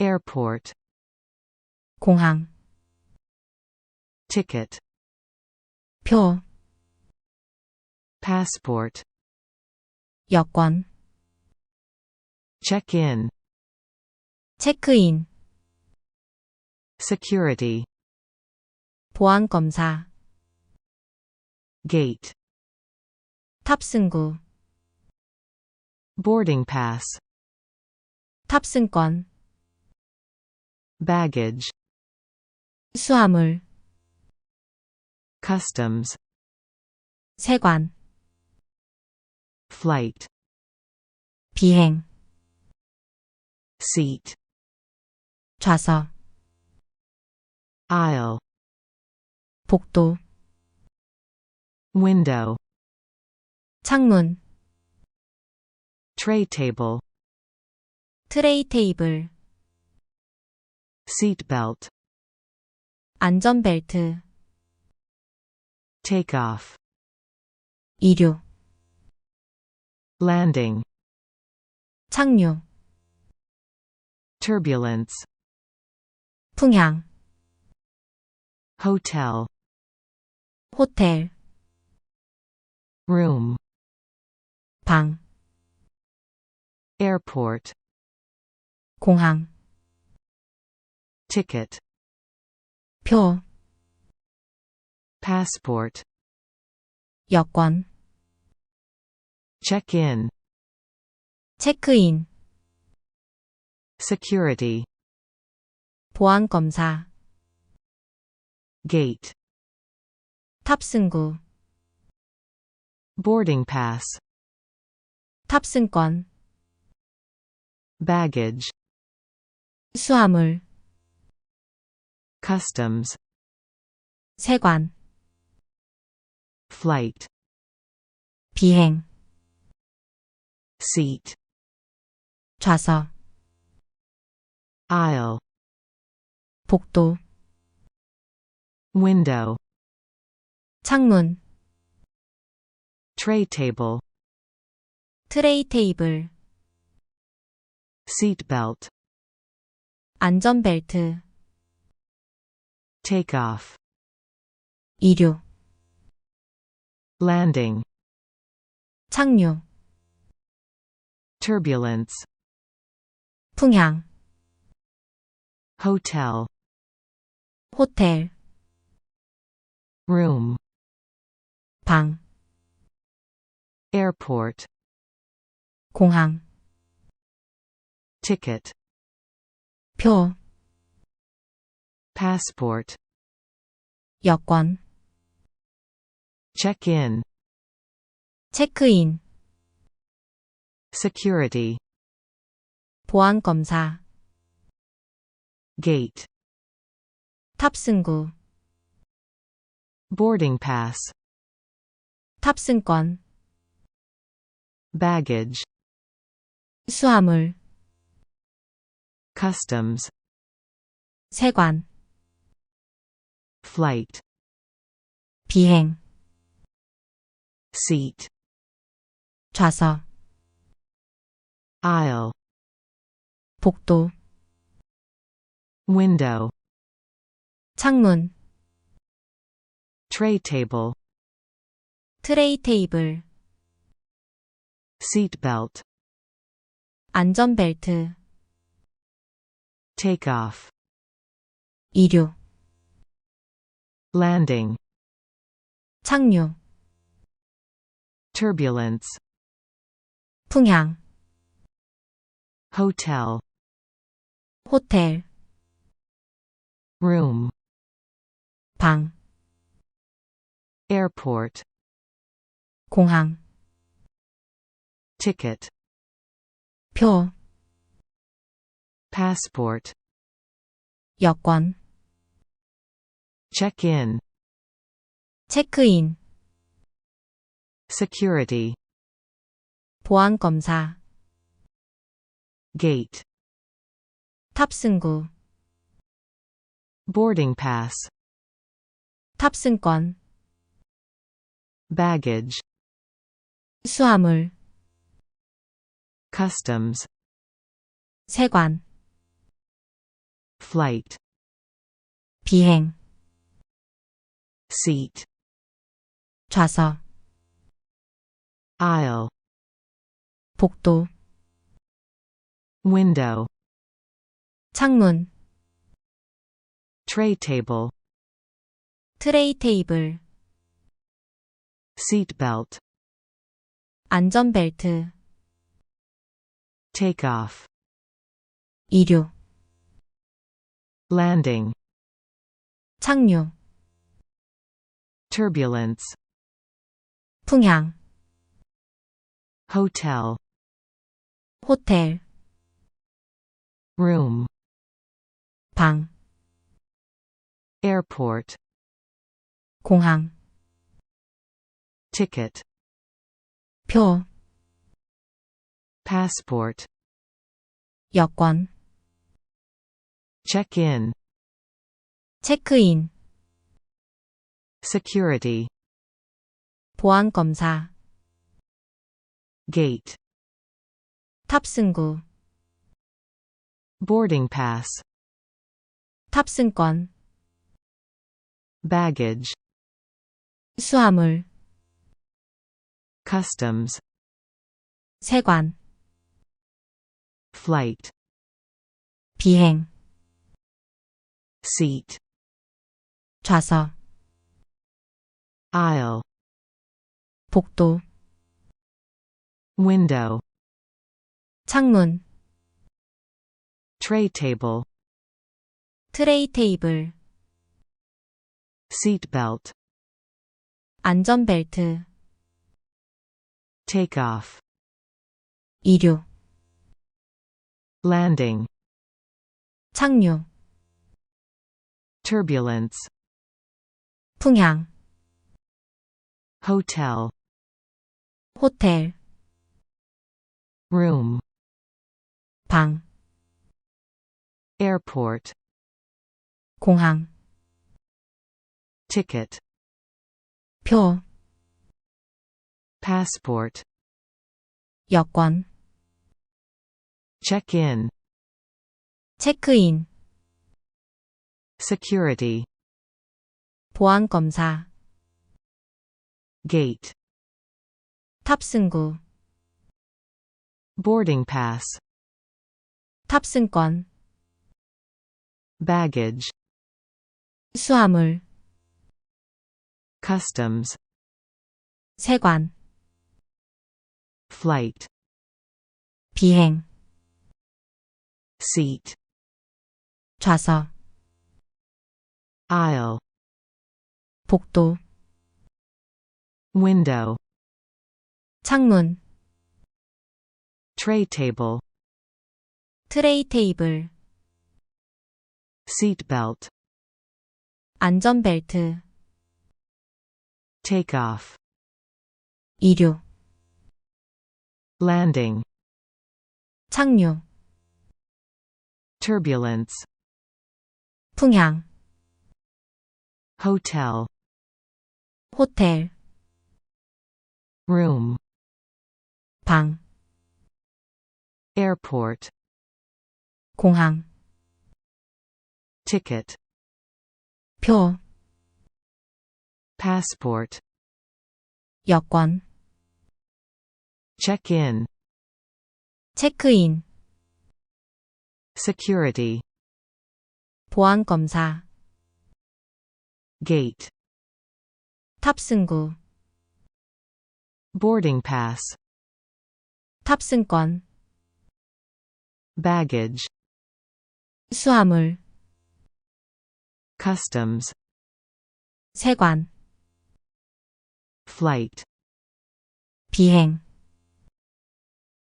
airport, 공항, ticket, 표, passport, 여권, check in, 체크인, security, 보안검사, gate, 탑승구, boarding pass, 탑승권, baggage, 수화물, customs, 세관, flight, 비행, seat, 좌석, aisle, 복도, window, 창문, tray table, 트레이 테이블, seat belt, 안전벨트, take off, 이륙, landing, 착륙, turbulence, 풍향, hotel, 호텔, room, 방, airport, 공항, ticket, 표, passport, 여권, check in, 체크인, security, 보안검사, gate, 탑승구, boarding pass, 탑승권, baggage, 수화물, customs, 세관, flight, 비행, seat, 좌석, aisle, 복도, window, 창문, tray table, 트레이 테이블, seat belt, 안전벨트, take off, 이륙, landing, 착륙, turbulence, 풍향, hotel, 호텔, room, 방, airport, 공항, ticket, 표, passport, 여권, check in, 체크인, security, 보안검사, gate, 탑승구, boarding pass, 탑승권, baggage, 수화물, customs, 세관, flight, 비행, seat, 좌석, aisle, 복도, window, 창문, tray table, 트레이 테이블, seat belt, 안전벨트, take off, 이륙, landing, 착륙, turbulence, 풍향, hotel, 호텔, room, 방, airport, 공항, ticket, 표, passport, 여권, check in, 체크인, security, 보안검사, gate, 탑승구, boarding pass, 탑승권, baggage, 수화물, customs, 세관, flight, 비행, seat, 좌석, aisle, 복도, window, 창문, tray table, 트레이 테이블, seat belt, 안전벨트, take off, 이륙, landing, 착륙, turbulence, 풍향, hotel, 호텔, room, 방, airport, 공항, ticket, 표, passport, 여권, check in, 체크인, security, 보안검사, gate, 탑승구, boarding pass, 탑승권, baggage, 수화물, customs, 세관, flight, 비행, seat, 좌석, aisle, 복도, window, 창문, tray table, 트레이 테이블, seat belt, 안전벨트, take off, 이륙, landing, 착륙, turbulence, 풍향, hotel, 호텔, room, 방, airport, 공항, ticket, 표, passport, 여권, check in, 체크인, security, 보안검사, gate, 탑승구, boarding pass, 탑승권, baggage, 수화물, customs, 세관, flight, 비행, seat, 좌석, aisle, 복도, window, 창문, tray table, 트레이 테이블, seat belt, 안전벨트, take off, 이륙, landing, 착륙, turbulence, 풍향, hotel, 호텔, room, 방, airport, 공항, ticket, 표, passport, 여권, check in, 체크인, security, 보안검사, gate, 탑승구, boarding pass, 탑승권, baggage, 수화물, customs, 세관, flight, 비행,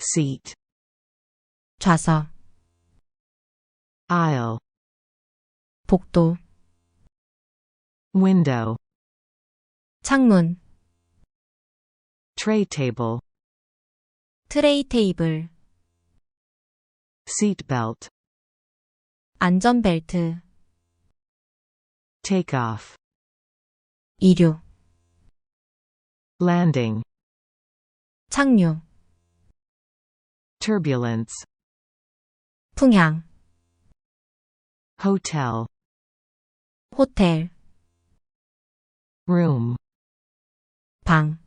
seat, 좌석, aisle, 복도, window, 창문, tray table, 트레이 테이블, seat belt, 안전벨트, take off, 이륙, landing, 착륙, turbulence, 풍향, hotel, 호텔, room, 방,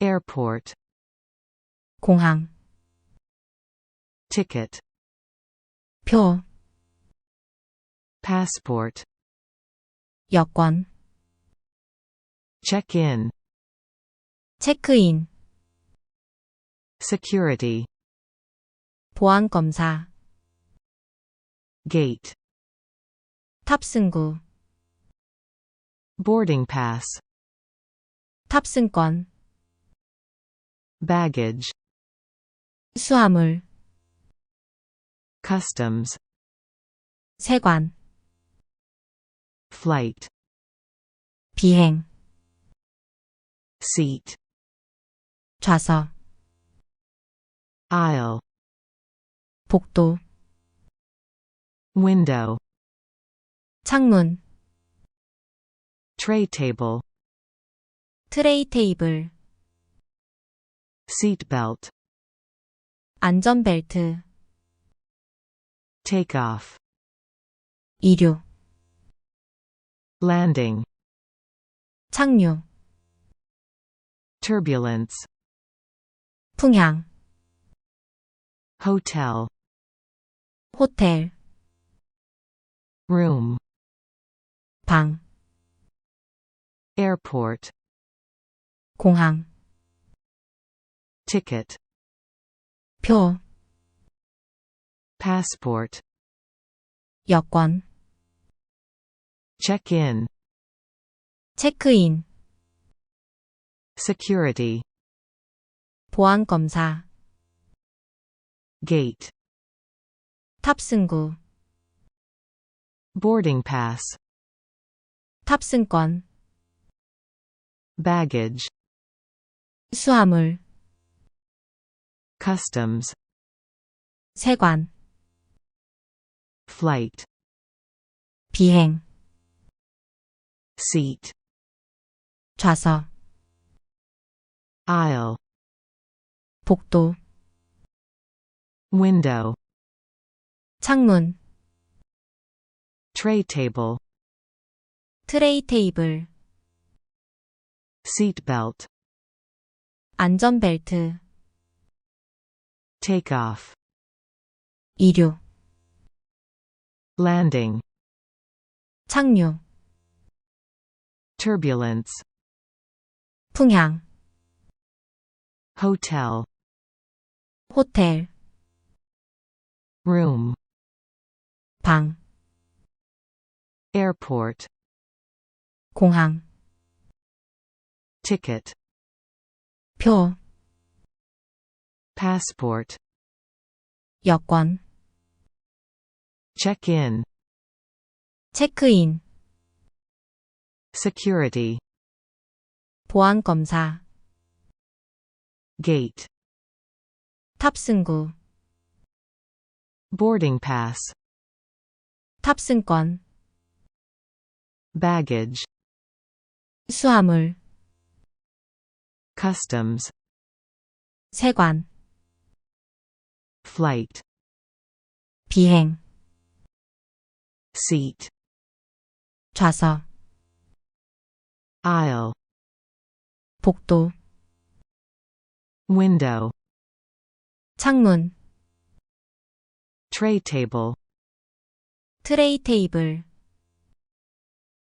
airport, 공항, ticket, 표, passport, 여권, check in, 체크인, security, 보안검사, gate, 탑승구, boarding pass, 탑승권, baggage, 수화물, customs, 세관, flight, 비행, seat, 좌석, aisle, 복도, window, 창문, tray table, 트레이 테이블, seat belt, 안전벨트, take off, 이륙, landing, 착륙, turbulence, 풍향, hotel, 호텔, room, 방, airport, 공항, ticket, 표, passport, 여권, check in, 체크인, security, 보안검사, gate, 탑승구, boarding pass, 탑승권, baggage, 수화물, Customs, 세관, flight, 비행, seat, 좌석, aisle, 복도, window, 창문, tray table, 트레이 테이블, seat belt, 안전벨트, take off, 이륙, landing, 착륙, turbulence, 풍향, hotel, 호텔, room, 방, airport, 공항, ticket, 표, passport, 여권, check in, 체크인, security, 보안검사, gate, 탑승구, boarding pass, 탑승권, baggage, 수화물, customs, 세관, flight, 비행, seat, 좌석, aisle, 복도, window, 창문, tray table, 트레이 테이블,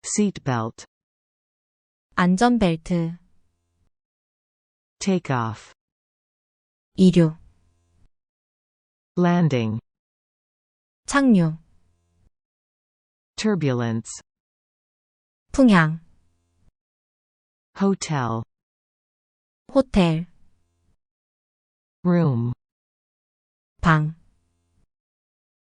seat belt, 안전벨트, take off, 이륙, landing, 착륙, turbulence, 풍향, hotel, 호텔, room, 방,